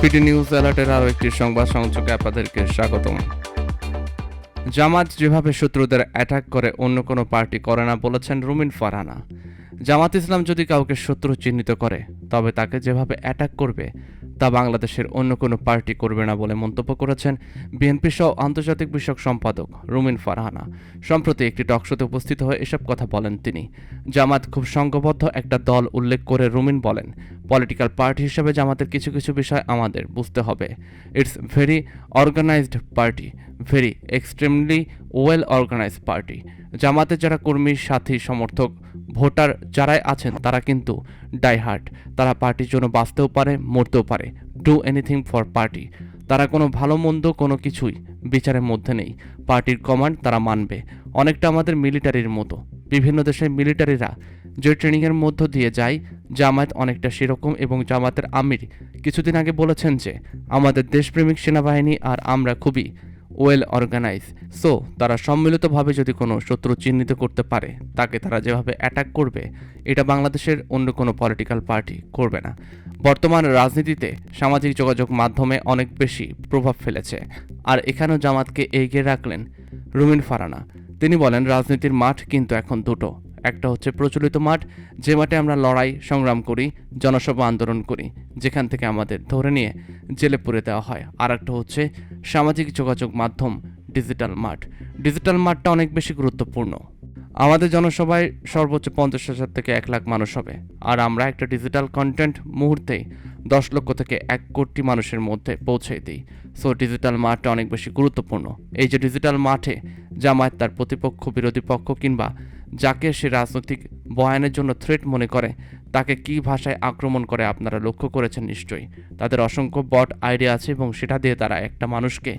PT news অ্যালার্টের আরও একটি সংবাদ সংযোগে আপনাদেরকে স্বাগতম। জামাত যেভাবে শত্রুদের অ্যাটাক করে, অন্য কোনো পার্টি করে না বলেছেন রুমিন ফারহানা। জামাত ইসলাম যদি কাউকে শত্রু চিহ্নিত করে, তবে তাকে যেভাবে অ্যাটাক করবে তা বাংলাদেশের অন্য কোনো পার্টি করবে না বলে মন্তব্য করেছেন বিএনপি সহ আন্তর্জাতিক বিষয়ক সম্পাদক রুমিন ফারহানা। সম্প্রতি একটি টকশোতে উপস্থিত হয়ে এসব কথা বলেন তিনি। জামাত খুব সংঘবদ্ধ একটা দল উল্লেখ করে রুমিন বলেন, পলিটিক্যাল পার্টি হিসেবে জামাতের কিছু কিছু বিষয় আমাদের বুঝতে হবে। It's very organised party, very extremely well organised party. জামাতের যারা কর্মী, সাথী, সমর্থক, ভোটার যারাই আছেন, তারা কিন্তু ডাইহার্ট তারা পার্টির জন্য বাঁচতেও পারে, মরতেও পারে। ডু এনিথিং ফর পার্টি তারা কোনো ভালো, মন্দ কোনো কিছুই বিচারের মধ্যে নেই। পার্টির কমান্ড তারা মানবে। অনেকটা আমাদের মিলিটারির মতো। বিভিন্ন দেশের মিলিটারিরা যে ট্রেনিংয়ের মধ্য দিয়ে যায়, জামায়াত অনেকটা সেরকম এবং জামাতের আমির। কিছুদিন আগে বলেছেন যে, আমাদের দেশপ্রেমিক সেনাবাহিনী আর আমরা খুবই ওয়েল অর্গানাইজ সো তারা সম্মিলিতভাবে যদি কোনো শত্রু চিহ্নিত করতে পারে, তাকে তারা যেভাবে অ্যাটাক করবে, এটা বাংলাদেশের অন্য কোনো পলিটিক্যাল পার্টি করবে না। বর্তমান রাজনীতিতে সামাজিক যোগাযোগ মাধ্যমে অনেক বেশি প্রভাব ফেলেছে। আর এখানেও জামাতকে এগিয়ে রাখলেন রুমিন ফারানা। তিনি বলেন, রাজনীতির মাঠ কিন্তু এখন দুটো। একটা হচ্ছে প্রচলিত মাঠ, যে মাঠে আমরা লড়াই, সংগ্রাম করি, জনসভা আন্দোলন করি, যেখান থেকে আমাদের ধরে নিয়ে জেলে পুরে দেওয়া হয়। আর একটা হচ্ছে সামাজিক যোগাযোগ মাধ্যম, ডিজিটাল মাঠ। ডিজিটাল মাঠটা অনেক বেশি গুরুত্বপূর্ণ। আমাদের জনসভায় সর্বোচ্চ পঞ্চাশ হাজার থেকে এক লাখ মানুষ হবে। আর আমরা একটা ডিজিটাল কন্টেন্ট মুহূর্তেই দশ লক্ষ থেকে এক কোটি মানুষের মধ্যে পৌঁছে দিই। সো ডিজিটাল মাঠটা অনেক বেশি গুরুত্বপূর্ণ। এই যে ডিজিটাল মাঠে জামায়াত তার প্রতিপক্ষ, বিরোধী পক্ষ কিংবা যাকে সে রাজনৈতিক বয়ানের জন্য থ্রেট মনে করে, তাকে কি ভাষায় আক্রমণ করে আপনারা লক্ষ্য করেছেন নিশ্চয়ই। তাদের অসংখ্য বট আইডিয়া আছে এবং সেটা দিয়ে তারা একটা মানুষকে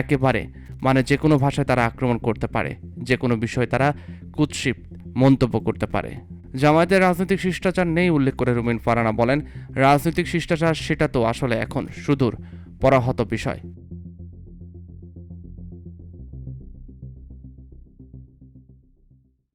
একেবারে মানে যে কোনো ভাষায় তারা আক্রমণ করতে পারে, যে কোনো বিষয়ে তারা কুৎসিত মন্তব্য করতে পারে। জামায়াতের রাজনৈতিক শিষ্টাচার নেই উল্লেখ করে রুমিন ফারানা বলেন। রাজনৈতিক শিষ্টাচার সেটা তো আসলে এখন সুদূর, পরাহত বিষয়।